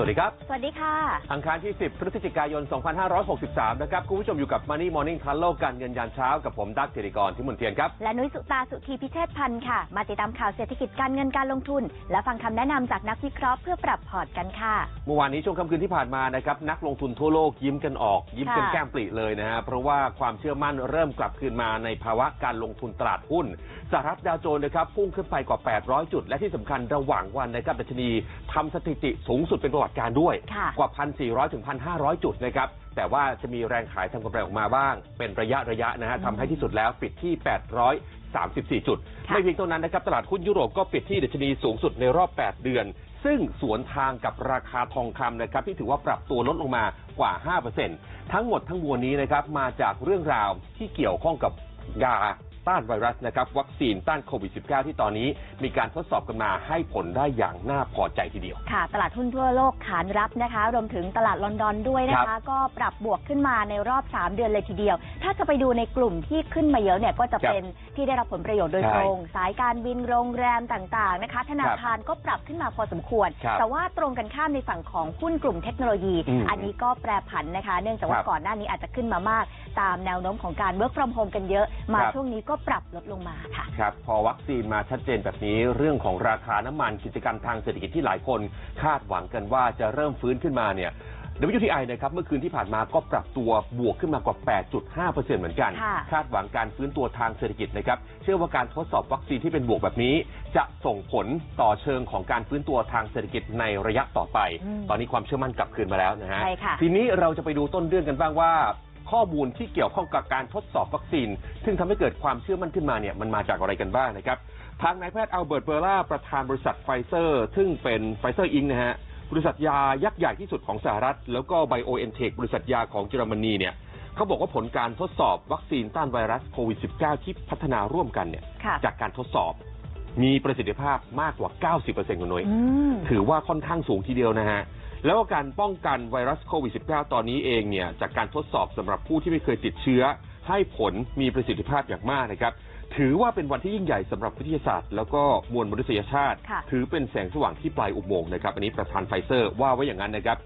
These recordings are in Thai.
สวัสดีครับ สวัสดีค่ะ อังคารที่ 10 พฤศจิกายน 2563 นะครับ คุณผู้ชมอยู่กับ Money Morning ทันโลกการเงินยามเช้ากับผมดักเทริกรที่มุนเทียนครับ และนุ้ยสุตาสุธีพิเชษพันธ์ค่ะ มาติดตามข่าวเศรษฐกิจการเงินการลงทุน และฟังคำแนะนำจากนักวิเคราะห์เพื่อปรับพอร์ตกันค่ะ เมื่อวานนี้ช่วงค่ำคืนที่ผ่านมานะครับนักลงทุนทั่วโลกยิ้มกันออก ยิ้มกันค่ะ แก้มปริเลยนะฮะเพราะว่าความเชื่อมั่นเริ่มกลับคืนมาในภาวะการลงทุนตลาดหุ้นสหรัฐดาวโจนส์นะครับพุ่งขึ้นไปกว่า 800 จุด และที่สำคัญระหว่างวันนะครับดัชนีทำสถิติสูงสุดเป็นประวัติการณ์ด้วยค่ะกว่า 1,400 ถึง 1,500 จุดนะครับ แต่ว่าจะมีแรงขายทำกำไรออกมาบ้าง เป็นระยะระยะนะฮะอืมทำให้ที่สุดแล้วปิดที่ 834 จุดค่ะไม่เพียงเท่านั้นนะครับ ตลาดหุ้นยุโรปก็ปิดที่ดัชนีสูงสุดในรอบ 8 เดือน ซึ่งสวนทางกับราคาทองคำนะครับที่ถือว่าปรับตัวลดลงมากว่า 5%ทั้งหมดทั้งมวลนี้นะครับมาจากเรื่องราวที่เกี่ยวข้องกับยา ต้านไวรัสนะครับวัคซีนต้านโควิด -19 ที่ตอนนี้มีการทดสอบกันมาให้ผลได้อย่างน่าพอใจทีเดียว ค่ะ ตลาดหุ้นทั่วโลกขานรับนะคะ รวมถึงตลาดลอนดอนด้วยนะครัคะ บก็ปรับบวกขึ้นมาในรอบ 3 เดือนเลยทีเดียว ถ้าจะไปดูในกลุ่มที่ขึ้นมาเยอะเนี่ยก็จะเป็นที่ได้รับผลประโยชน์โดยใช่ตรง สายการบินโรงแรมต่างๆนะคะ ธนาคารก็ปรับขึ้นมาพอสมควร ครับแต่ว่าตรงกันข้ามในฝั่งของหุ้นกลุ่มเทคโนโลยี อืมอันนี้ก็แปรผันนะคะ เนื่องจากว่าครับก่อนหน้านี้อาจจะขึ้นมามาก ตามแนวโน้มของการ work from home กันเยอะมาครับ ช่วงนี้ก็ปรับลดลงมาค่ะ ครับพอวัคซีนมาชัดเจนแบบนี้ เรื่องของราคาน้ำมันกิจกรรมทางเศรษฐกิจที่หลายคน คาดหวังกันว่าจะเริ่มฟื้นขึ้นมาเนี่ย WTI นะครับเมื่อคืนที่ผ่านมาก็ปรับตัวบวกขึ้นมากว่า 8.5%เหมือนกัน ค่ะ คาดหวังการฟื้นตัวทางเศรษฐกิจนะครับ เชื่อว่าการทดสอบวัคซีนที่เป็นบวกแบบนี้ จะส่งผลต่อเชิงของการฟื้นตัวทางเศรษฐกิจในระยะต่อไป อืมตอนนี้ความเชื่อมั่นกลับคืนมาแล้วนะฮะ ใช่ค่ะ ทีนี้เราจะไปดูต้นเรื่องกันบ้างว่า ข้อมูลที่เกี่ยวข้องกับการทดสอบวัคซีน ซึ่งทำให้เกิดความเชื่อมั่นขึ้นมาเนี่ยมันมาจากอะไรกันบ้างนะครับ ทางนายแพทย์อัลเบิร์ตเบอร์ล่าประธานบริษัทไฟเซอร์ ซึ่งเป็นไฟเซอร์อิงนะฮะบริษัทยายักษ์ใหญ่ที่สุดของสหรัฐ แล้วก็ไบโอเอ็นเทคบริษัทยาของเยอรมนีเนี่ยเขาบอกว่าผลการทดสอบวัคซีนต้านไวรัสโควิด -19 ที่พัฒนาร่วมกันเนี่ยค่ะจากการทดสอบมีประสิทธิภาพมากกว่า 90%คุณนุ้ยอืมถือว่าค่อนข้างสูงทีเดียวนะฮะ แล้วก็การป้องกันไวรัสโควิด -19 ตอนนี้เองเนี่ยจากการทดสอบสำหรับผู้ที่ไม่เคยติดเชื้อ ให้ผลมีประสิทธิภาพอย่างมากนะครับ ถือว่าเป็นวันที่ยิ่งใหญ่สำหรับวิทยาศาสตร์ แล้วก็มวลมนุษยชาติค่ะถือเป็นแสงสว่างที่ปลายอุโมงค์นะครับอันนี้ประธานไฟเซอร์ว่าไว้อย่างนั้นนะครับ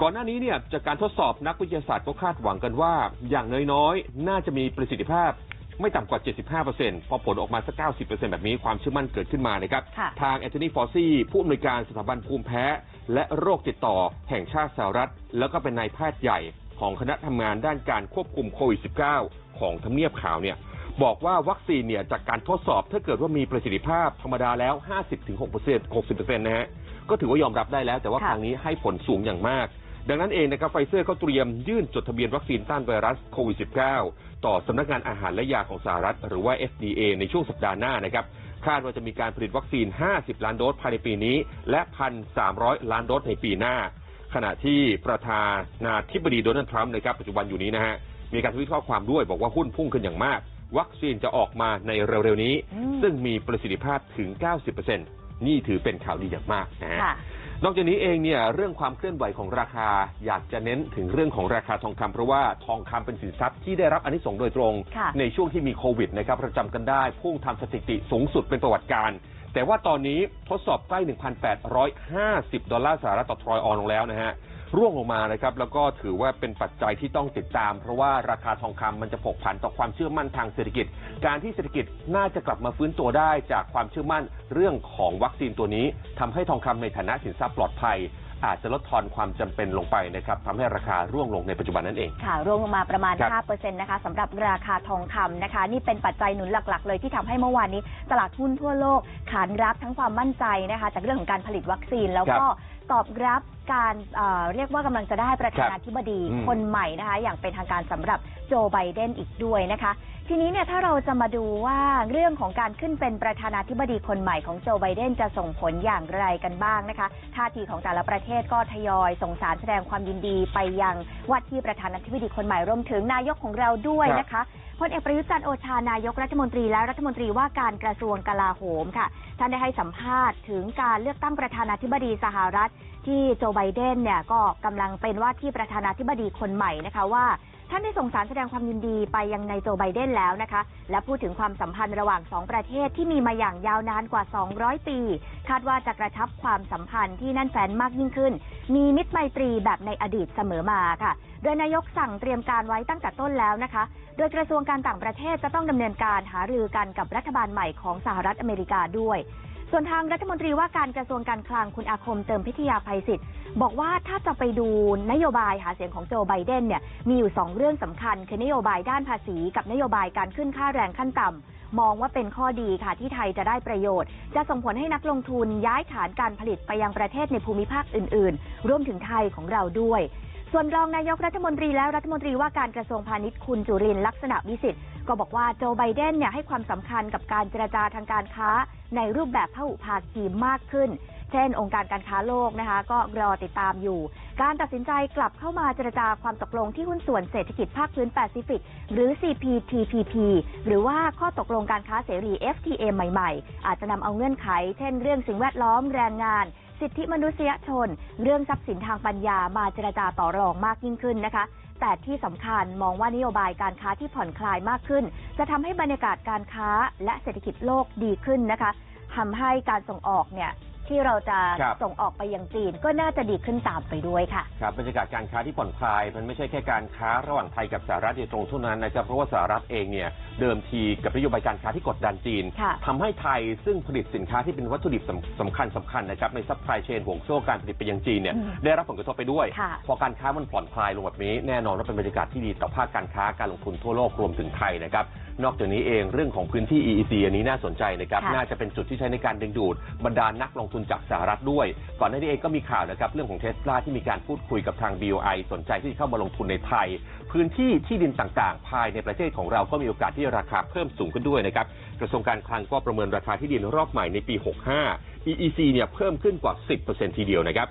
ก่อนหน้านี้เนี่ยจากการทดสอบนักวิทยาศาสตร์ก็คาดหวังกันว่า อย่างน้อยๆ น่าจะมีประสิทธิภาพไม่ต่ำกว่า 75%พอผลออกมาสัก 90%แบบนี้ความเชื่อมั่นเกิดขึ้นมานะครับค่ะทางแอนโทนี ฟอร์ซี่ ผู้อำนวยการสถาบันภูมิแพ้ และโรคติดต่อแห่งชาติสหรัฐ แล้วก็เป็นนายแพทย์ใหญ่ของคณะทำงานด้านการควบคุมโควิด -19 ของทำเนียบขาวเนี่ยบอกว่าวัคซีนเนี่ยจากการทดสอบถ้าเกิดว่ามีประสิทธิภาพธรรมดาแล้ว 50-6% 60%นะฮะก็ถือว่ายอมรับได้แล้ว แต่ว่าค่ะครั้งนี้ให้ผลสูงอย่างมาก ดังนั้นเองนะครับไฟเซอร์เขาเตรียมยื่นจดทะเบียนวัคซีนต้านไวรัสโควิด -19 ต่อสำนักงานอาหารและยาของสหรัฐ หรือว่า FDA ในช่วงสัปดาห์หน้านะครับ คาดว่าจะมีการผลิตวัคซีน 50 ล้านโดสภายในปีนี้ และ 1,300 ล้านโดสในปีหน้า ขณะที่ประธานาธิบดีโดนัลด์ทรัมป์นะครับปัจจุบันอยู่นี้นะฮะมีการทวิตข้อความด้วยบอกว่าหุ้นพุ่งขึ้นอย่างมาก วัคซีนจะออกมาในเร็วๆนี้อืมซึ่งมีประสิทธิภาพถึง 90%นี่ถือเป็นข่าวดีอย่างมากนะฮะค่ะ นอกจากนี้เองเนี่ยเรื่องความเคลื่อนไหวของราคาอยากจะเน้นถึงเรื่องของราคาทองคำเพราะว่าทองคำเป็นสินทรัพย์ที่ได้รับอนนิสงส์โดยตรง ค่ะ ในช่วงที่มีโควิดนะครับเราจำกันได้พุ่งทำสถิติสูงสุดเป็นประวัติการ แต่ว่าตอนนี้ทดสอบใกล้ 1,850 ดอลลาร์สหรัฐต่อทรอยออนลงแล้วนะฮะ ร่วงลงมานะครับ แล้วก็ถือว่าเป็นปัจจัยที่ต้องติดตาม เพราะว่าราคาทองคำมันจะผกผันต่อความเชื่อมั่นทางเศรษฐกิจ การที่เศรษฐกิจน่าจะกลับมาฟื้นตัวได้จากความเชื่อมั่นเรื่องของวัคซีนตัวนี้ทำให้ทองคำในฐานะสินทรัพย์ปลอดภัย อาจจะลดทอนความจำเป็นลงไปนะครับทำให้ราคาร่วงลงในปัจจุบันนั่นเอง ค่ะร่วงลงมาประมาณ ครับ5%นะคะสำหรับราคาทองคำนะคะ นี่เป็นปัจจัยหนุนหลัก ๆ เลยที่ทำให้เมื่อวานนี้ ตลาดหุ้นทั่วโลกขานรับทั้งความมั่นใจนะคะ จากเรื่องของการผลิตวัคซีนแล้วก็ตอบรับการเอ่อเรียกว่ากำลังจะได้ประธานาธิบดีอืม คนใหม่นะคะ อย่างเป็นทางการสำหรับโจไบเดนอีกด้วยนะคะ ทีนี้เนี่ยถ้าเราจะมาดูว่าเรื่องของการขึ้นเป็นประธานาธิบดีคนใหม่ของโจไบเดนจะส่งผลอย่างไรกันบ้างนะคะท่าทีของแต่ละประเทศก็ทยอยส่งสารแสดงความยินดีไปยังว่าที่ประธานาธิบดีคนใหม่รวมถึงนายกของเราด้วยนะคะพลเอกประยุทธ์จันทร์โอชานายกรัฐมนตรีและรัฐมนตรีว่าการกระทรวงกลาโหมค่ะ ท่านได้ให้สัมภาษณ์ถึงการเลือกตั้งประธานาธิบดีสหรัฐ ที่โจไบเดนเนี่ยก็กำลังเป็นว่าที่ประธานาธิบดีคนใหม่นะคะว่า ท่านได้ส่งสารแสดงความยินดีไปยังนายโจไบเดนแล้วนะคะ และพูดถึงความสัมพันธ์ระหว่างสองประเทศที่มีมาอย่างยาวนานกว่า 200 ปี คาดว่าจะกระชับความสัมพันธ์ที่แน่นแฟ้นมากยิ่งขึ้น มีมิตรไมตรีแบบในอดีตเสมอมาค่ะ โดยนายกสั่งเตรียมการไว้ตั้งแต่ต้นแล้วนะคะ โดยกระทรวงการต่างประเทศจะต้องดำเนินการหารือกันกับรัฐบาลใหม่ของสหรัฐอเมริกาด้วย ส่วนทางรัฐมนตรีว่าการกระทรวงการคลังคุณอาคมเติมพิทยาภัยศิษย์บอกว่าถ้าจะไปดูนโยบายหาเสียงของโจไบเดนเนี่ยมีอยู่สองเรื่องสำคัญ คือนโยบายด้านภาษีกับนโยบายการขึ้นค่าแรงขั้นต่ำมองว่าเป็นข้อดีค่ะที่ไทยจะได้ประโยชน์ จะส่งผลให้นักลงทุนย้ายฐานการผลิตไปยังประเทศในภูมิภาคอื่น ๆ รวมถึงไทยของเราด้วยส่วนรองนายกรัฐมนตรีและรัฐมนตรีว่าการกระทรวงพาณิชย์คุณจุรินลักษณะวิสิทธิ์ ก็บอกว่าโจไบเดนเนี่ยให้ความสำคัญกับการเจรจาทางการค้าในรูปแบบพหุภาคีมากขึ้น เช่น องค์การการค้าโลกนะคะ ก็รอติดตามอยู่ การตัดสินใจกลับเข้ามาเจรจาความตกลงที่หุ้นส่วนเศรษฐกิจภาคพื้นแปซิฟิก หรือ CPTPP หรือว่าข้อตกลงการค้าเสรี FTA ใหม่ๆ อาจจะนำเอาเงื่อนไข เช่น เรื่องสิ่งแวดล้อมแรงงานสิทธิมนุษยชน เรื่องทรัพย์สินทางปัญญามาเจรจาต่อรองมากยิ่งขึ้นนะคะ แต่ที่สำคัญมองว่านโยบายการค้าที่ผ่อนคลายมากขึ้น จะทำให้บรรยากาศการค้าและเศรษฐกิจโลกดีขึ้นนะคะทำให้การส่งออกเนี่ย ที่เราจะครับ ส่งออกไปยังจีน ก็น่าจะดีขึ้นตามไปด้วยค่ะ ครับบรรยากาศการค้าที่ผ่อนคลายมันไม่ใช่แค่การค้าระหว่างไทยกับสหรัฐโดยตรงเท่านั้นนะครับเพราะว่าสหรัฐเองเนี่ยเดิมทีกับนโยบายการค้าที่กดดันจีนค่ะ ทำให้ไทยซึ่งผลิตสินค้าที่เป็นวัตถุดิบสำสำคัญสำคัญนะครับในซัพพลายเชนห่วงโซ่การผลิตไปยังจีนเนี่ยอืมได้รับผลกระทบไปด้วย ค่ะ พอการค้ามันผ่อนคลายลงแบบนี้แน่นอนว่าเป็นบรรยากาศที่ดีต่อภาคการค้าการลงทุนทั่วโลกรวมถึงไทยนะครับ นอกจากนี้เองเรื่องของพื้นที่ EEC อันนี้น่าสนใจนะครับ ค่ะน่าจะเป็นจุดที่ใช้ในการดึงดูดบรรดานักลงทุนจากสหรัฐด้วย ก่อนหน้านี้เองก็มีข่าวนะครับเรื่องของเทสลาที่มีการพูดคุยกับทาง BOI สนใจที่จะเข้ามาลงทุนในไทย พื้นที่ที่ดินต่างๆ ภายในประเทศของเราก็มีโอกาสที่ราคาเพิ่มสูงขึ้นด้วยนะครับ กระทรวงการคลังก็ประเมินราคาที่ดินรอบใหม่ในปี 65 EEC เนี่ยเพิ่มขึ้นกว่า 10%ทีเดียวนะครับ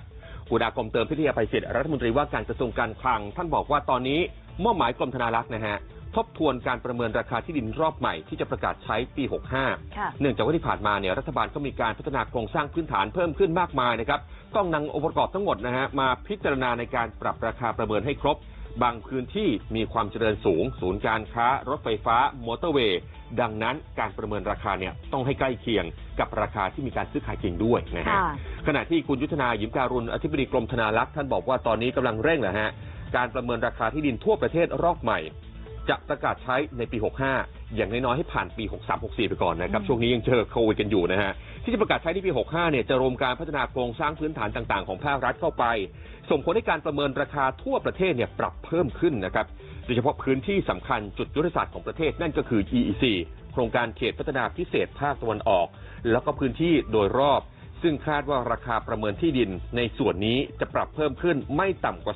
คุณอาคมเติมพิทยาภัยศิษย์รัฐมนตรีว่าการกระทรวงการคลัง ท่านบอกว่าตอนนี้มอบหมายกรมธนารักษ์นะฮะ ทบทวนการประเมินราคาที่ดินรอบใหม่ที่จะประกาศใช้ปี 65ค่ะเนื่องจากว่าที่ผ่านมาเนี่ยรัฐบาลก็มีการพัฒนาโครงสร้างพื้นฐานเพิ่มขึ้นมากมายนะครับ ต้องนำองค์ประกอบทั้งหมดนะฮะมาพิจารณาในการปรับราคาประเมินให้ครบบางพื้นที่มีความเจริญสูง ศูนย์การค้า รถไฟฟ้า มอเตอร์เวย์ ดังนั้นการประเมินราคาเนี่ยต้องให้ใกล้เคียงกับราคาที่มีการซื้อขายจริงด้วยนะฮะค่ะขณะที่คุณยุทธนายิมการุณอธิบดีกรมธนารักษ์ท่านบอกว่าตอนนี้กำลังเร่งนะฮะการประเมินราคาที่ดินทั่วประเทศรอบใหม่ จะประกาศใช้ในปี 65 อย่างน้อยๆให้ผ่านปี 63 64 ไปก่อนนะครับอืมช่วงนี้ยังเจอโควิดกันอยู่นะฮะ ที่จะประกาศใช้ในปี 65 เนี่ยจะรวมการพัฒนาโครงสร้างพื้นฐานต่างๆ ของภาครัฐเข้าไป ส่งผลให้การประเมินราคาทั่วประเทศเนี่ยปรับเพิ่มขึ้นนะครับ โดยเฉพาะพื้นที่สำคัญจุดยุทธศาสตร์ของประเทศนั่นก็คือ EEC โครงการเขตพัฒนาพิเศษภาคตะวันออก แล้วก็พื้นที่โดยรอบซึ่งคาดว่าราคาประเมินที่ดินในส่วนนี้จะปรับเพิ่มขึ้นไม่ต่ำกว่า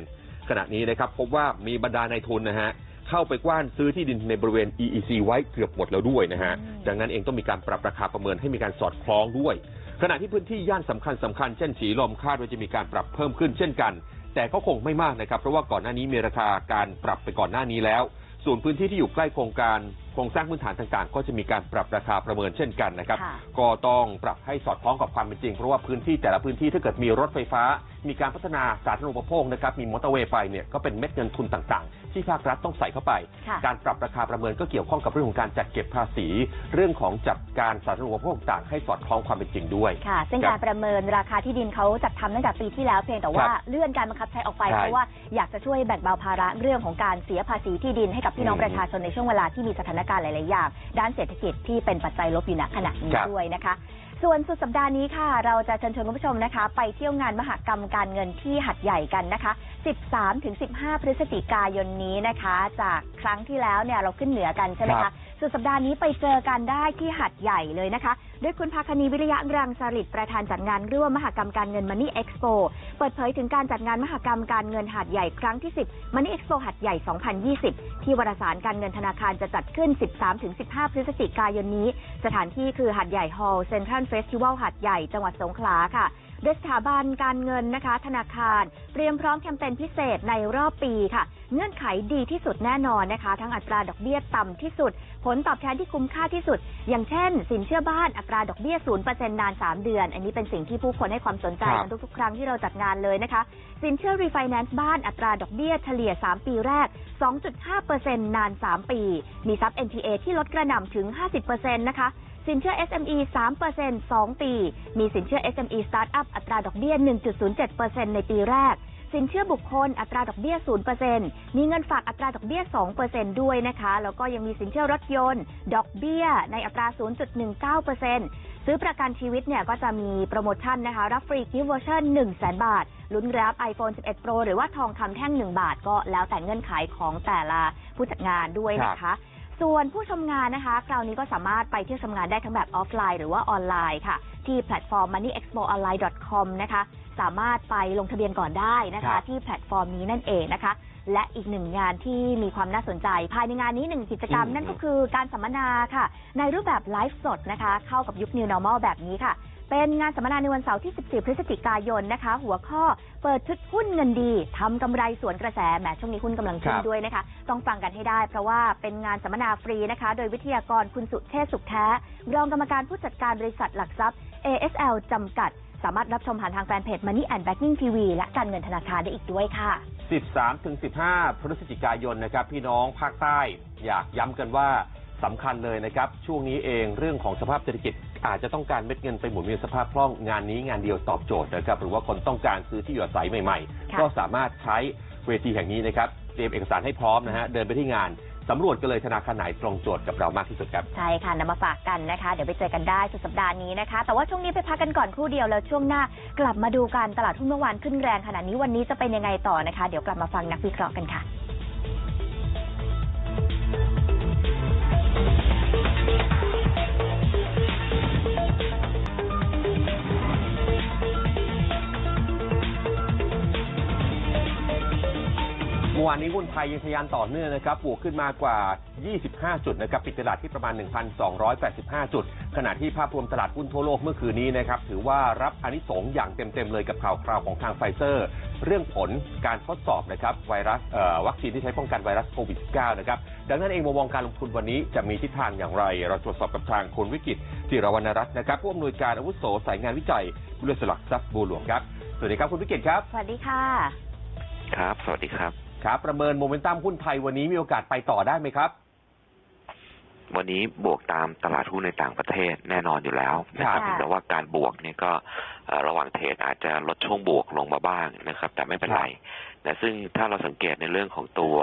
10%ขณะนี้นะครับพบว่ามีบรรดานายทุนนะฮะ เข้าไปกว้านซื้อที่ดินในบริเวณ EEC ไว้เกือบหมดแล้วด้วยนะฮะอืมดังนั้นเองต้องมีการปรับราคาประเมินให้มีการสอดคล้องด้วย ขณะที่พื้นที่ย่านสำคัญสำคัญเช่นสีลมคาดว่าจะมีการปรับเพิ่มขึ้นเช่นกัน แต่ก็คงไม่มากนะครับ เพราะว่าก่อนหน้านี้มีราคาการปรับไปก่อนหน้านี้แล้ว ส่วนพื้นที่ที่อยู่ใกล้โครงการโครงสร้างพื้นฐานต่างๆ ก็จะมีการปรับราคาประเมินเช่นกันนะครับค่ะก็ต้องปรับให้สอดคล้องกับความเป็นจริง เพราะว่าพื้นที่แต่ละพื้นที่ถ้าเกิดมีรถไฟฟ้า มีการพัฒนาสาธารณูปโภคนะครับมีมอเตอร์เวย์ไปเนี่ยก็เป็นเม็ดเงินทุนต่างๆ ที่ภาครัฐต้องใส่เข้าไป ค่ะการปรับราคาประเมินก็เกี่ยวข้องกับเรื่องของการจัดเก็บภาษี เรื่องของจัดการสาธารณูปโภคต่างๆให้สอดคล้องความเป็นจริงด้วย ค่ะ ซึ่งครับการประเมินราคาที่ดินเขาจัดทำตั้งแต่ปีที่แล้วเพียงแต่ว่าครับเลื่อนการบังคับใช้ออกไปใช่เพราะว่าอยากจะช่วยแบ่งเบาภาระเรื่องของการเสียภาษีที่ดินให้กับพี่น้องอืมประชาชนในช่วงเวลาที่มีสถานการณ์หลาย ๆ อย่าง ด้านเศรษฐกิจที่เป็นปัจจัยลบอยู่ณขณะนี้ครับ ด้วยนะคะ ส่วนสุดสัปดาห์นี้ค่ะ เราจะเชิญชวนคุณผู้ชมนะคะ ไปเที่ยวงานมหกรรมการเงินที่หัดใหญ่กันนะคะ 13-15 พฤศจิกายนนี้นะคะ จากครั้งที่แล้วเนี่ยเราขึ้นเหนือกันใช่ไหมครัคะ บ สุดสัปดาห์นี้ไปเจอกันได้ที่หัดใหญ่เลยนะคะ ด้วยคุณภาคณีวิริยะรังสริตประธานจัดงานร่วมมหกรรมการเงิน Money Expo เปิดเผยถึงการจัดงานมหกรรมการเงินหัดใหญ่ครั้งที่ 10 Money Expo หัดใหญ่ 2020 ที่วารสารการเงินธนาคารจะจัดขึ้น 13-15 พฤศจิกายนนี้ สถานที่คือหัดใหญ่ฮอลล์เซ็นทรัลเฟสติวัลหัดใหญ่จังหวัดสงขลาค่ะ ด้วยสถาบันการเงินนะคะ ธนาคารเตรียมพร้อมแคมเปญพิเศษในรอบปีค่ะ เงื่อนไขดีที่สุดแน่นอนนะคะ ทั้งอัตราดอกเบี้ยต่ำที่สุด ผลตอบแทนที่คุ้มค่าที่สุด อย่างเช่น สินเชื่อบ้านอัตราดอกเบี้ย0%นาน 3 เดือน อันนี้เป็นสิ่งที่ผู้คนให้ความสนใจครับกันทุกๆ ครั้งที่เราจัดงานเลยนะคะ สินเชื่อรีไฟแนนซ์บ้านอัตราดอกเบี้ยเฉลี่ย 3 ปีแรก 2.5%นาน 3 ปี มีซับ NPA ที่ลดกระหน่ำถึง 50%นะคะ สินเชื่อ SME 3% 2 ปี มีสินเชื่อ SME Startup อัตราดอกเบี้ย 1.07%ในปีแรก สินเชื่อบุคคลอัตราดอกเบี้ย 0%มีเงินฝากอัตราดอกเบี้ย 2%ด้วยนะคะ แล้วก็ยังมีสินเชื่อรถยนต์ ดอกเบี้ยในอัตรา 0.19%ซื้อประกันชีวิตเนี่ยก็จะมีโปรโมชั่นนะคะ รับฟรีกิฟต์วอร์ชัน1 0 0 0 0 0 บาท ลุ้นรับ iPhone 11 Pro หรือว่าทองคำแท่ง 1 บาทก็แล้วแต่เงื่อนไขของแต่ละผู้จัดงานด้วยนะคะ ส่วนผู้ชมงานนะคะ คราวนี้ก็สามารถไปเที่ยวชมงานได้ทั้งแบบออฟไลน์หรือว่าออนไลน์ค่ะ ที่แพลตฟอร์ม moneyexpoonline.com นะคะ สามารถไปลงทะเบียนก่อนได้นะครัคะ บ ที่แพลตฟอร์มนี้นั่นเองนะคะ และอีกหนึ่งงานที่มีความน่าสนใจ ภายในงานนี้หนึ่งกิจกรรม อืม นั่นก็คือการสัมมนาค่ะ ในรูปแบบไลฟ์สดนะคะ เข้ากับยุค New Normal แบบนี้ค่ะ เป็นงานสัมมนาในวันเสาร์ที่ 14 พฤศจิกายนนะคะ หัวข้อเปิดชุดหุ้นเงินดีทำกำไรสวนกระแสแหมช่วงนี้หุ้นกำลังขึ้นด้วยนะคะ ต้องฟังกันให้ได้ เพราะว่าเป็นงานสัมมนาฟรีนะคะ โดยวิทยากรคุณสุเชษสุขแท้รองกรรมการผู้จัดการบริษัทหลักทรัพย์ ASL จำกัด สามารถรับชมผ่านทางแฟนเพจ Money and Banking TV และการเงินธนาคารได้อีกด้วยค่ะ 13-15 พฤศจิกายนนะครับพี่น้องภาคใต้อยากย้ำกันว่าสำคัญเลยนะครับ ช่วงนี้เองเรื่องของสภาพเศรษฐกิจ อาจจะต้องการเม็ดเงินไปหมุนเวียนสภาพคล่องงานนี้งานเดียวตอบโจทย์นะครับหรือว่าคนต้องการซื้อที่อยู่อาศัยใหม่ค่ะๆก็สามารถใช้เวทีแห่งนี้นะครับเตรียมเอกสารให้พร้อมนะฮะเดินไปที่งานสำรวจกันเลยธนาคารไหนตรงโจทย์กับเรามากที่สุดครับ ใช่ค่ะนำมาฝากกันนะคะ เดี๋ยวไปเจอกันได้สุดสัปดาห์นี้นะคะ แต่ว่าช่วงนี้ไปพักกันก่อนครู่เดียวแล้วช่วงหน้ากลับมาดูกันตลาดหุ้นเมื่อวานขึ้นแรงขนาดนี้วันนี้จะเป็นยังไงต่อนะคะ เดี๋ยวกลับมาฟังนักวิเคราะห์กันค่ะ มื่อวานนี้หุ้นไทยยังทะยานต่อเนื่องนะครับบวกขึ้นมากว่า 25 จุดนะครับปิดตลาดที่ประมาณ 1,285 จุด ขณะที่ภาพรวมตลาดหุ้นทั่วโลกเมื่อคืนนี้นะครับถือว่ารับอานิสงส์อย่างเต็มๆเลยกับข่าวคราวของทางไฟเซอร์ เรื่องผลการทดสอบนะครับไวรัสเอ่อวัคซีนที่ใช้ป้องกันไวรัสโควิด -19 นะครับดังนั้นเองมุมมองการลงทุนวันนี้จะมีทิศทางอย่างไร เราตรวจสอบกับทางคุณวิกิตจิรวรรณรัตน์นะครับผู้อำนวยการอาวุโสสายงานวิจัยบริษัทหลักทรัพย์บัวหลวงครับสวัสดีครับคุณวิกิตครับ สวัสดีค่ะครับ สวัสดีครับ ครับ ประเมินโมเมนตัมหุ้นไทยวันนี้มีโอกาสไปต่อได้ไหมครับ วันนี้บวกตามตลาดหุ้นในต่างประเทศแน่นอนอยู่แล้วนะครับค่ะ แต่ว่าการบวกเนี่ยก็เอ่อระหว่างเทรดอาจจะลดช่วงบวกลงมาบ้างนะครับ แต่ไม่เป็นไรนะซึ่งถ้าเราสังเกตในเรื่องของตัว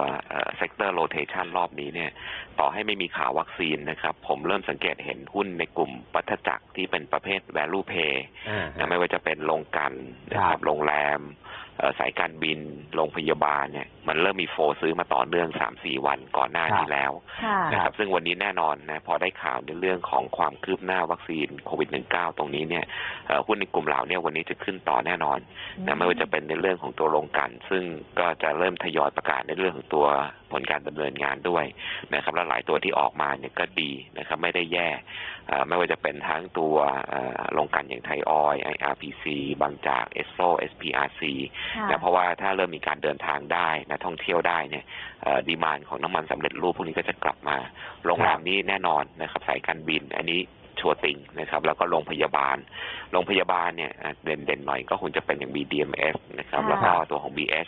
เซกเตอร์โรเทชันรอบนี้เนี่ย ต่อให้ไม่มีข่าววัคซีนนะครับ ผมเริ่มสังเกตเห็นหุ้นในกลุ่มปัทจักรที่เป็นประเภท value pay อ่า นะไม่ว่าจะเป็นโรงกลันนะคครัรับบโรงแรมเอ่อสายการบินโรงพยาบาลเนี่ยมันเริ่มมีโฟลซื้อมาต่อเนื่องสามสี่วันก่อนหน้าครับนี้แล้วค่ะนะครับซึ่งวันนี้แน่นอนนะพอได้ข่าวในเรื่องของความคืบหน้าวัคซีนโควิด -19 ตรงนี้เนี่ยเอ่อหุ้นในกลุ่มเหล่าเนี้วันนี้จะขึ้นต่อแน่นอนนะไม่ว่าจะเป็นในเรื่องของตัวโรงกลัน ซึ่งก็จะเริ่มทยอยประกาศในเรื่องของตัว ผลการดำเนินงานด้วยนะครับและหลายตัวที่ออกมาเนี่ยก็ดีนะครับไม่ได้แย่เอ่อไม่ว่าจะเป็นทั้งตัวเอ่อโรงกลันอย่างไทยออย IRPC บางจากเอสโซ SPRC ค่ะนะเพราะว่าถ้าเริ่มมีการเดินทางได้นะท่องเที่ยวได้เนี่ยดีมานของน้ำมันสำเร็จรูปพวกนี้ก็จะกลับมาโรงแรมนี่แน่นอนนะครับสายการบินอันนี้ ชัวร์ติงนะครับแล้วก็โรงพยาบาล โรงพยาบาลเนี่ยอะเด่นเด่นๆหน่อยก็คงจะเป็นอย่าง BDMs นะครับค่ะแล้วก็ตัวของ BS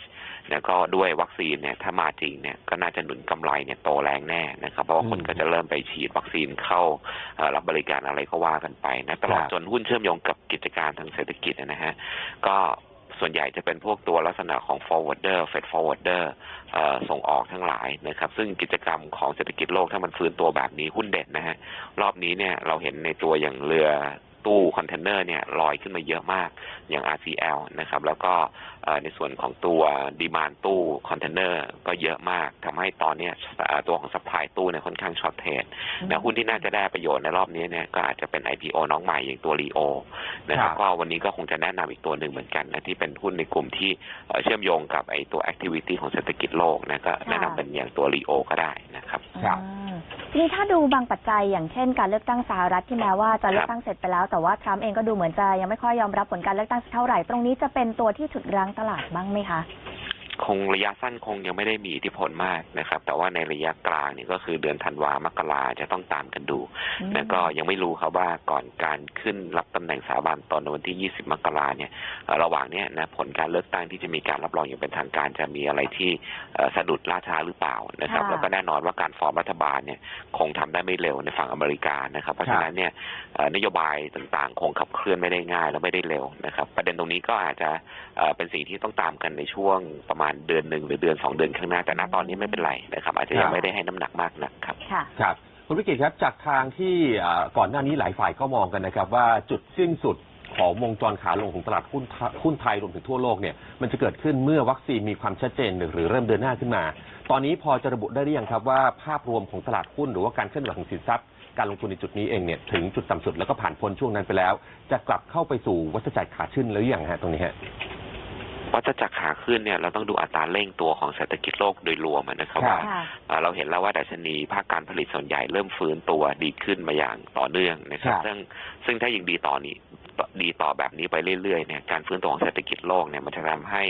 แล้วก็ด้วยวัคซีนเนี่ยถ้ามาจริงเนี่ยก็น่าจะหนุนกำไรเนี่ยโตแรงแน่นะครับเพราะว่าคนอืมก็จะเริ่มไปฉีดวัคซีนเข้าเอ่อรับบริการอะไรก็ว่ากันไปนะตลอดครับจนหุ้นเชื่อมโยงกับกิจการทางเศรษฐกิจนะฮะก็ ส่วนใหญ่จะเป็นพวกตัวลักษณะของ forwarder fed forwarder ส่งออกทั้งหลายนะครับ ซึ่งกิจกรรมของเศรษฐกิจโลกถ้ามันฟื้นตัวแบบนี้หุ้นเด่นนะฮะรอบนี้เนี่ยเราเห็นในตัวอย่างเรือ ตู้คอนเทนเนอร์เนี่ยลอยขึ้นมาเยอะมากอย่าง RCL นะครับ แล้วก็เอ่อในส่วนของตัวดีมานตู้คอนเทนเนอร์ก็เยอะมากทำให้ตอนเนี้ยเอ่อตัวของซัพพลายตู้เนี่ยค่อนข้างช็อตเทรดนะหุ้นที่น่าจะได้ประโยชน์ในรอบนี้เนี่ยก็อาจจะเป็น IPO น้องใหม่อย่างตัว Leo นะครับครับก็วันนี้ก็คงจะแนะนำอีกตัวหนึ่งเหมือนกันนะที่เป็นหุ้นในกลุ่มที่เอ่อเชื่อมโยงกับไอ้ตัว activity ของเศรษฐกิจโลกนะก็แนะนำเป็นอย่างตัว Leo ก็ได้นะครับครับอืม ทีนี้ถ้าดูบางปัจจัยอย่างเช่นการเลือกตั้งสหรัฐที่แม้ว่าจะเลือกตั้งเสร็จไปแล้ว แต่ว่าทรัมป์เองก็ดูเหมือนจะยังไม่ค่อยยอมรับผลการเลือกตั้งสักเท่าไหร่ ตรงนี้จะเป็นตัวที่ฉุดรั้งตลาดบ้างไหมคะ คงระยะสั้นคงยังไม่ได้มีอิทธิพลมากนะครับ แต่ว่าในระยะกลางนี่ก็คือเดือนธันวามกราจะต้องตามกันดูอืมแล้วก็ยังไม่รู้ครับว่าก่อนการขึ้นรับตำแหน่งสถาบันตอนวันที่ 20 มกราเนี่ยเอ่อระหว่างเนี้ยนะผลการเลือกตั้งที่จะมีการรับรองอย่างเป็นทางการจะมีอะไรที่เอ่อสะดุดล่าช้าหรือเปล่านะครับค่ะแล้วก็แน่นอนว่าการฟอร์มรัฐบาลเนี่ยคงทำได้ไม่เร็วในฝั่งอเมริกานะครับ เพราะฉะนั้นเนี่ยเอ่อนโยบายต่างๆ คงขับเคลื่อนไม่ได้ง่ายและไม่ได้เร็วนะครับ ประเด็นตรงนี้ก็อาจจะเอ่อเป็นสิ่งที่ต้องตามกันในช่วงประมาณเดือนหนึ่งหรือเดือนสองเดือนข้างหน้า แต่ณตอนนี้ไม่เป็นไรนะครับอาจจะยัครังบไม่ได้ให้น้ำหนักมากนักครับ ค่ะ ครับคุณวิกิตครับจากทางที่อ่าก่อนหน้านี้หลายฝ่ายก็มองกันนะครับ ว่าจุดสิ้นสุดของวงจรขาลงของตลาดหุ้นไทหุ้นไทยรวมถึงทั่วโลกเนี่ยมันจะเกิดขึ้นเมื่อวัคซีนมีความชัดเจนหรือหรือเริ่มเดินหน้าขึ้นมา ตอนนี้พอจะระบุได้หรือยังครับว่าภาพรวมของตลาดหุ้นหรือว่าการเคลื่อนไหวของสินทรัพย์ การลงทุนในจุดนี้เองเนี่ยถึงจุดต่ำสุดแล้วก็ผ่านพ้นช่วงนั้นไปแล้ว จะกลับเข้าไปสู่วัฏจักรขาขึ้นแล้วหรือยังฮะตรงนี้ฮะ วัฏจักรขาขึ้นเนี่ยเราต้องดูอัตราเร่งตัวของเศรษฐกิจโลกโดยรวมนะครับครับว่าค่ะเอ่อเราเห็นแล้วว่าดัชนีภาคการผลิตส่วนใหญ่เริ่มฟื้นตัวดีขึ้นมาอย่างต่อเนื่องนะครับครับซึ่งซึ่งถ้ายังดีต่อนี้ ดีต่อแบบนี้ไปเรื่อยๆเนี่ยการฟื้นตัวของเศรษฐกิจโลกเนี่ยมันจะทำให้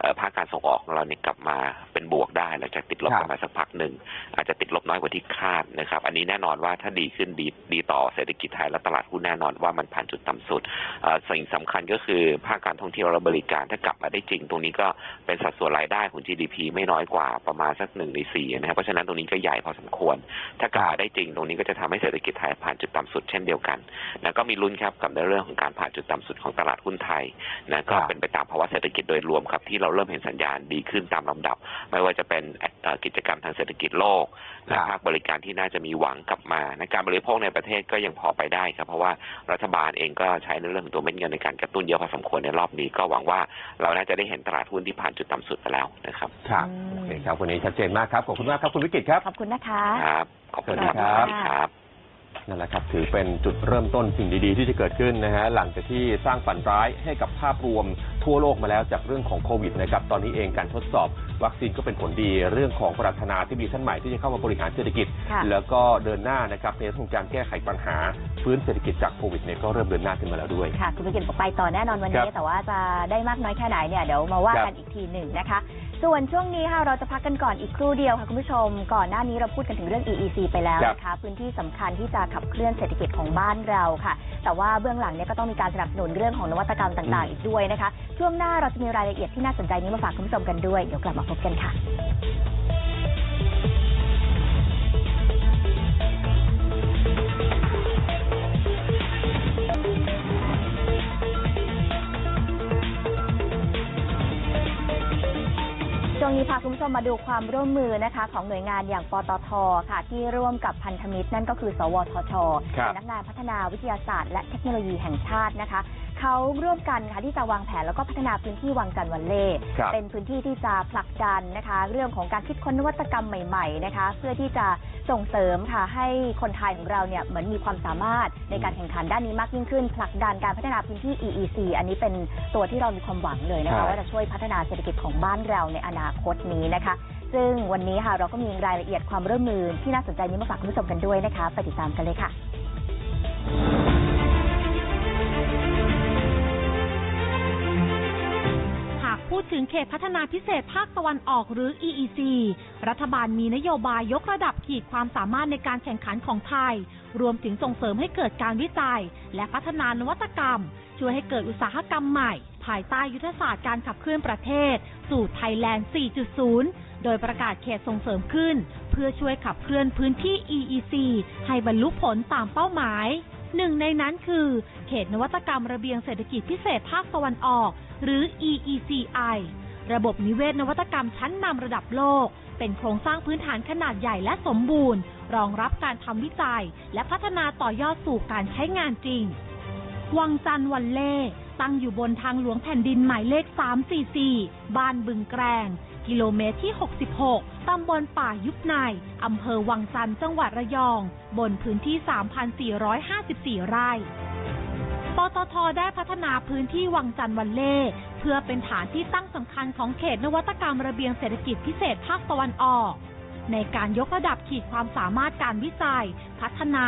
เอ่อภาคการส่งออกของเราเนี่ยกลับมาเป็นบวกได้หลังจากติดลบครับกันมาสักพักหนึ่งอาจจะติดลบน้อยกว่าที่คาดนะครับ อันนี้แน่นอนว่าถ้าดีขึ้นดีดีต่อเศรษฐกิจไทยและตลาดหุ้นแน่นอนว่ามันผ่านจุดต่ำสุดเอ่อสิ่งสำคัญก็คือภาคการท่องเที่ยวและบริการถ้ากลับมาได้จริง ตรงนี้ก็เป็นสัดส่วนรายได้ของ GDP ไม่น้อยกว่าประมาณสักหนึ่งในสี่นะครับเพราะฉะนั้นตรงนี้ก็ใหญ่พอสมควร ถ้ากลับมาได้จริงตรงนี้ก็จะทำให้เศรษฐกิจไทยผ่านจุดต่ำสุดเช่นเดียวกันนะก็มีลุ้นครับกับในเรื่องของการผ่านจุดต่ำสุดของตลาดหุ้นไทยนะก็ครับเป็นไปตามภาวะเศรษฐกิจโดยรวมครับที่เราเริ่มเห็นสัญญาณดีขึ้นตามลำดับ ไม่ว่าจะเป็นเอ่อกิจกรรมทางเศรษฐกิจโลกครันะบภาคบริการที่น่าจะมีหวังกลับมานะการบริโภคในประเทศก็ยังพอไปได้ครับเพราะว่ารัฐบาลเองก็ใช้ในเรื่องของตัวเม็ดเงินในการกระตุ้นเยอะพอสมควรในรอบนี้ก็หวังว่าเราน่าจะได้เห็นตลาดหุ้นที่ผ่านจุดต่ำสุดไปแล้วนะครับครับอืมโอเคครับวันนี้ชัดเจนมากครับขอบคุณมากครับคุณวิกิตครับขอบคุณนะคะครับขอบคุณสวัสดีครับ นั่นแหละครับถือเป็นจุดเริ่มต้นสิ่งดีๆที่จะเกิดขึ้นนะฮะหลังจากที่สร้างฝันร้ายให้กับภาพรวม ทั่วโลกมาแล้วจากเรื่องของโควิดนะครับตอนนี้เองการทดสอบวัคซีนก็เป็นผลดีเรื่องของประธานาธิบดีท่านใหม่ที่จะเข้ามาบริหารเศรษฐกิจค่ะแล้วก็เดินหน้านะครับในเรื่องของการแก้ไขปัญหาฟื้นเศรษฐกิจจากโควิดเนี่ยก็เริ่มเดินหน้าขึ้นมาแล้วด้วยค่ะคุณวิกิตบอกไปต่อแน่นอนวันครันี้บแต่ว่าจะได้มากน้อยแค่ไหนเนี่ยเดี๋ยวมาว่าครับกันอีกทีหนึ่งนะคะ ส่วนช่วงนี้ค่ะเราจะพักกันก่อนอีกครู่เดียวค่ะคุณผู้ชม ก่อนหน้านี้เราพูดกันถึงเรื่อง EEC ไปแล้วนะคะพื้นที่สำคัญที่จะขับเคลื่อนเศรษฐกิจของบ้านเราค่ะ แต่ว่าเบื้องหลังเนี่ยก็ต้องมีการสนับสนุนเรื่องของนวัตกรรมต่าง ๆ อีกด้วยนะคะช่วงหน้าเราจะมีรายละเอียดที่น่าสนใจนี้มาฝากคุณผู้ชมกันด้วย เดี๋ยวกลับมาพบกันค่ะช่วงนี้พาคุณผู้ชมมาดูความร่วมมือนะคะ ของหน่วยงานอย่างปตทค่ะ ที่ร่วมกับพันธมิตรนั่นก็คือ สวทชครับสำนักงานพัฒนาวิทยาศาสตร์และเทคโนโลยีแห่งชาตินะคะ เขาร่วมกันค่ะที่จะวางแผนแล้วก็พัฒนาพื้นที่วังจันทร์วันเล่ครับเป็นพื้นที่ที่จะผลักดันนะคะ เรื่องของการคิดค้นนวัตกรรมใหม่ๆนะคะ เพื่อที่จะส่งเสริมค่ะให้คนไทยของเราเนี่ยเหมือนมีความสามารถในการแข่งขันด้านนี้มากยิ่งขึ้นผลักดันการพัฒนาพื้นที่ EEC อันนี้เป็นตัวที่เรามีความหวังเลยนะครัคะบ ว่าจะช่วยพัฒนาเศรษฐกิจของบ้านเราในอนาคตนี้นะคะ ซึ่งวันนี้ค่ะเราก็มีรายละเอียดความร่วมมือที่น่าสนใจนี้มาฝากคุณผู้ชมกันด้วยนะคะไปติดตามกันเลยค่ะ พูดถึงเขตพัฒนาพิเศษภาคตะวันออกหรือ EEC รัฐบาลมีนโยบายยกระดับขีดความสามารถในการแข่งขันของไทย รวมถึงส่งเสริมให้เกิดการวิจัย และพัฒนานวัตกรรม ช่วยให้เกิดอุตสาหกรรมใหม่ ภายใต้ยุทธศาสตร์การขับเคลื่อนประเทศ สู่ไทยแลนด์ 4.0 โดยประกาศเขตส่งเสริมขึ้น เพื่อช่วยขับเคลื่อนพื้นที่ EEC ให้บรรลุผลตามเป้าหมาย หนึ่งในนั้นคือ เขตนวัตกรรมระเบียงเศรษฐกิจพิเศษภาคตะวันออก หรือ EECI ระบบนิเวศนวัตกรรมชั้นนำระดับโลก เป็นโครงสร้างพื้นฐานขนาดใหญ่และสมบูรณ์ รองรับการทำวิจัย และพัฒนาต่อยอดสู่การใช้งานจริง วังจันทร์วันเล่ตั้งอยู่บนทางหลวงแผ่นดินหมายเลข 344 บ้านบึงแกรง กิโลเมตรที่ 66 ตำบลป่ายุบใน อำเภอวังจันทร์จังหวัดระยอง บนพื้นที่ 3,454 ไร่ ปตทได้พัฒนาพื้นที่วังจันทร์วันเล่ เพื่อเป็นฐานที่ตั้งสำคัญของเขตนวัตกรรมระเบียงเศรษฐกิจพิเศษภาคตะวันออก ในการยกระดับขีดความสามารถการวิจัย พัฒนา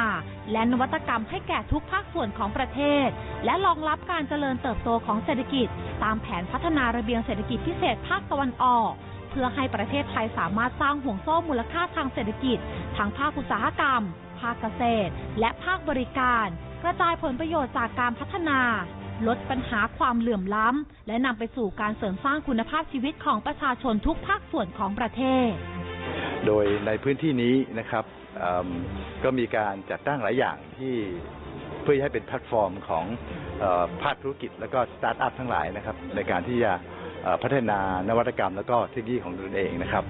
และนวัตกรรมให้แก่ทุกภาคส่วนของประเทศ และรองรับการเจริญเติบโตของเศรษฐกิจ ตามแผนพัฒนาระเบียงเศรษฐกิจพิเศษภาคตะวันออก เพื่อให้ประเทศไทยสามารถสร้างห่วงโซ่มูลค่าทางเศรษฐกิจทั้งภาคอุตสาหกรรม ภาคเกษตร และภาคบริการ กระจายผลประโยชน์จากการพัฒนา ลดปัญหาความเหลื่อมล้ำ และนำไปสู่การเสริมสร้างคุณภาพชีวิตของประชาชนทุกภาคส่วนของประเทศ โดยในพื้นที่นี้นะครับก็มีการจัดตั้งหลายอย่างที่เพื่อให้เป็นแพลตฟอร์มของอภาคธุรกิจและก็สตาร์ทอัพทั้งหลายนะครับในการที่จะ พัฒนานวัตกรรม และก็เทคโนโลยีของตนเองนะครับ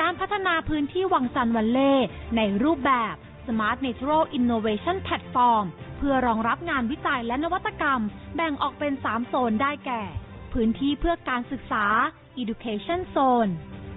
การพัฒนาพื้นที่วังจันทร์วันเล่ในรูปแบบ Smart Natural Innovation Platform เพื่อรองรับงานวิจัยและนวัตกรรม แบ่งออกเป็น 3 โซนได้แก่ พื้นที่เพื่อการศึกษา Education Zone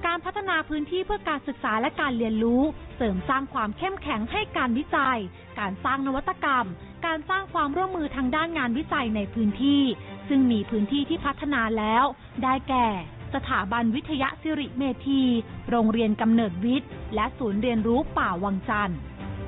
การพัฒนาพื้นที่เพื่อการศึกษาและการเรียนรู้ เสริมสร้างความเข้มแข็งให้การวิจัย การสร้างนวัตกรรม การสร้างความร่วมมือทางด้านงานวิจัยในพื้นที่ ซึ่งมีพื้นที่ที่พัฒนาแล้ว ได้แก่ สถาบันวิทยาสิริเมธี โรงเรียนกำเนิดวิทย์ และศูนย์เรียนรู้ป่าวังจันทร์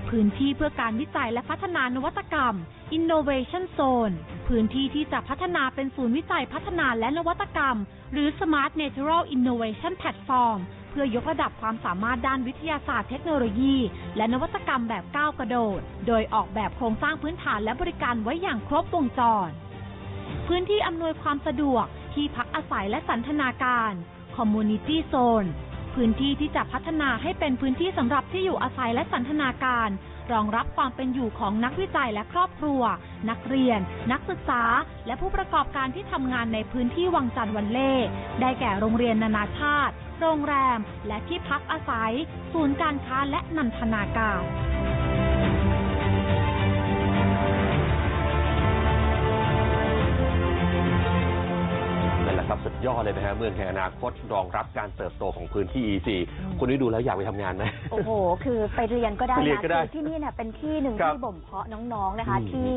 พื้นที่เพื่อการวิจัยและพัฒนานวัตกรรม Innovation Zone พื้นที่ที่จะพัฒนาเป็นศูนย์วิจัยพัฒนาและนวัตกรรม หรือ Smart Natural Innovation Platform เพื่อยกระดับความสามารถด้านวิทยาศาสตร์เทคโนโลยี และนวัตกรรมแบบก้าวกระโดด โดยออกแบบโครงสร้างพื้นฐานและบริการไว้อย่างครบวงจร พื้นที่อำนวยความสะดวก ที่พักอาศัยและสันทนาการ Community Zone พื้นที่ที่จะพัฒนาให้เป็นพื้นที่สำหรับที่อยู่อาศัยและสันทนาการ รองรับความเป็นอยู่ของนักวิจัยและครอบครัว นักเรียน นักศึกษา และผู้ประกอบการที่ทำงานในพื้นที่วังจันทร์วันเล่ ได้แก่โรงเรียนนานาชาติ โรงแรม และที่พักอาศัย ศูนย์การค้าและนันทนาการ ยอดเลยนะฮะเมืองแห่งอนาคตรองรับการเติบโตของพื้นที่ EC คุณนี่ดูแล้วอยากไปทำงานไหม โอ้โห คือไปเรียนก็ได้ไปเรียนนะก็ได้คือที่นี่เนี่ยเป็นที่หนึ่งครับที่บ่มเพาะน้องๆนะคะ อืมที่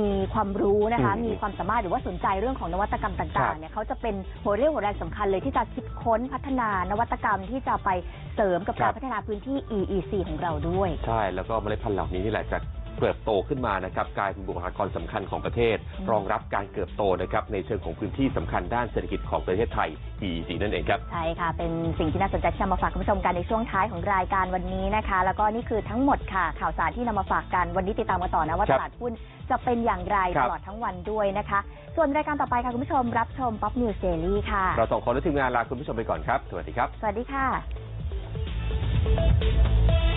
มีความรู้นะคะ อืมมีความสามารถหรือว่าสนใจเรื่องของนวัตกรรมครัต่างบๆเนี่ยเขาจะเป็นหัวเรี่ยวหัวแรงสำคัญเลยที่จะคิดค้นพัฒนานวัตกรรมที่จะไปเสริมกับครัการบพัฒนาพื้นที่ EEC ของเราด้วย ใช่ แล้วก็เมล็ดพันธุ์เหล่านี้นี่แหละจะ เติบโตขึ้นมานะครับกลายเป็นบุคลากรสำคัญของประเทศอืมรองรับการเติบโตนะครับในเชิงของพื้นที่สำคัญด้านเศรษฐกิจของประเทศไทย EEC นั่นเองครับใช่ค่ะ เป็นสิ่งที่น่าสนใจที่นำมาฝากคุณผู้ชมกันในช่วงท้ายของรายการวันนี้นะคะ แล้วก็นี่คือทั้งหมดค่ะ ข่าวสารที่นำมาฝากกันวันนี้ติดตามมาต่อนะว่าครัตบลาดหุ้นจะเป็นอย่างไรครัตบลอดทั้งวันด้วยนะคะ ส่วนรายการต่อไปค่ะคุณผู้ชมรับชม Pop News Daily ค่ะ เราสองคนและทีมงานลาคุณผู้ชมไปก่อนครับ สวัสดีครับ สวัสดีค่ะ